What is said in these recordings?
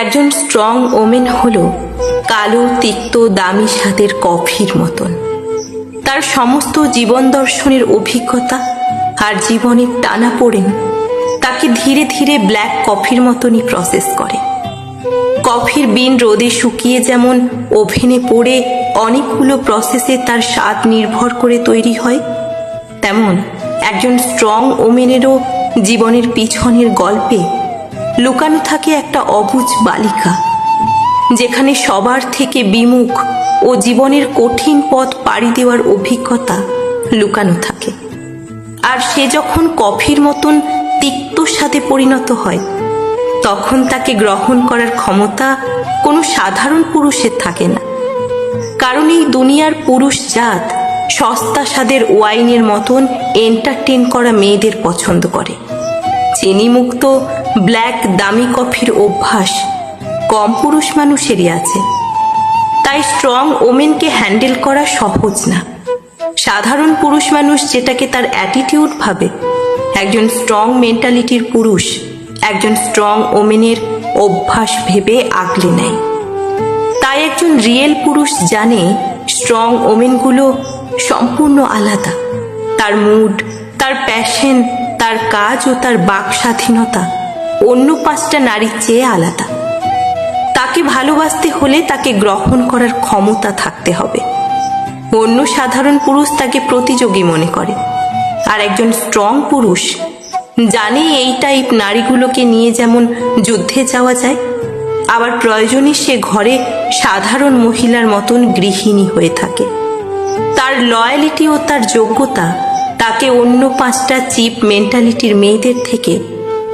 একজন strong women হল কালো, তিক্ত, দামি স্বাদের কফির মতন। তার সমস্ত জীবন দর্শনের অভিজ্ঞতা আর জীবনের টানা পড়েন তাকে ধীরে ধীরে ব্ল্যাক কফির মতনই প্রসেস করে। কফির বিন রোদে শুকিয়ে যেমন ওভেনে পড়ে অনেকগুলো প্রসেসে তার স্বাদ নির্ভর করে তৈরি হয়, তেমন একজন স্ট্রং ওমেনেরও জীবনের পিছনের গল্পে লুকানো থাকে একটা অবুজ বালিকা, যেখানে সবার থেকে বিমুখ ও জীবনের কঠিন পথ পাড়ি দেওয়ার অভিজ্ঞতা লুকানো থাকে। আর সে যখন কফির মতন তিক্ত স্বাদে পরিণত হয়, তখন তাকে গ্রহণ করার ক্ষমতা কোনো সাধারণ পুরুষের থাকে না। কারণ এই দুনিয়ার পুরুষ জাত সস্তা স্বাদের ওয়াইনের মতন এন্টারটেন করা মেয়েদের পছন্দ করে। চিনিমুক্ত, ব্ল্যাক, দামি কফির অভ্যাস। কম পুরুষ মানুষেরই আছে। তাই স্ট্রং ওমেনকে হ্যান্ডেল করা সহজ না। সাধারণ পুরুষ মানুষ যেটাকে তার অ্যাটিটিউড ভাবে, একজন স্ট্রং মেন্টালিটির পুরুষ, একজন স্ট্রং ওমেনের অভ্যাস ভেবে আগলে নেয়। তাই একজন রিয়েল পুরুষ জানে স্ট্রং ওমেনগুলো সম্পূর্ণ আলাদা। তার মুড, তার প্যাশন তার কাজ ও তার বাক স্বাধীনতা। অন্য পাঁচটা নারীর চেয়ে আলাদা। তাকে ভালোবাসতে হলে তাকে গ্রহণ করার ক্ষমতা থাকতে হবে। অন্য সাধারণ পুরুষ তাকে প্রতিযোগী মনে করে। আর একজন স্ট্রং পুরুষ জানে এই টাইপ নারীগুলোকে নিয়ে যেমন যুদ্ধে যাওয়া যায়, আবার প্রয়োজনে সে ঘরে সাধারণ মহিলার মতন গৃহিণী হয়ে থাকে। তার লয়ালিটি ও তার যোগ্যতা তাকে অন্য পাঁচটা চিপ মেন্টালিটির মেয়েদের থেকে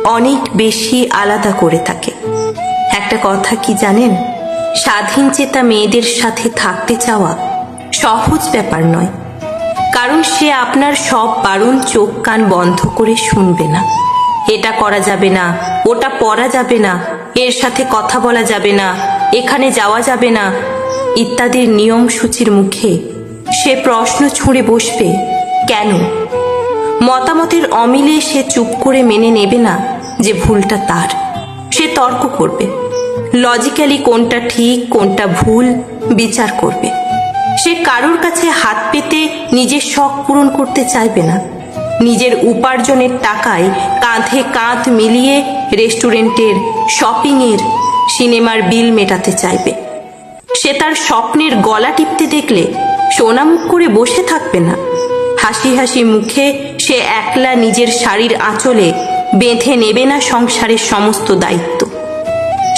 অনেক বেশি আলাদা করে থাকে। একটা কথা কি জানেন? স্বাধীন চেতা মেয়েদের সাথে থাকতে চাওয়া সহজ ব্যাপার নয়। কারণ সে আপনার সব বারণ, চোখ, কান বন্ধ করে শুনবে না। এটা করা যাবে না, ওটা পরা যাবে না, এর সাথে কথা বলা যাবে না, এখানে যাওয়া যাবে না, ইত্যাদির নিয়ম সূচির মুখে সে প্রশ্ন ছুঁড়ে বসবে। কেন? মতামতের অমিলে সে চুপ করে মেনে নেবে না যে ভুলটা তার। সে তর্ক করবে। লজিক্যালি কোনটা ঠিক, কোনটা ভুল বিচার করবে। সে কারোর কাছে হাত পেতে নিজের শখ পূরণ করতে চাইবে না। নিজের উপার্জনের টাকায় কাঁধে কাঁধ মিলিয়ে রেস্টুরেন্টের, শপিংয়ের, সিনেমার বিল মেটাতে চাইবে। সে তার স্বপ্নের গলা টিপতে দেখলে সোনামুখ করে বসে থাকবে না। হাসি হাসি মুখে সে একলা নিজের শাড়ির আঁচলে বেঁধে নেবে না সংসারের সমস্ত দায়িত্ব।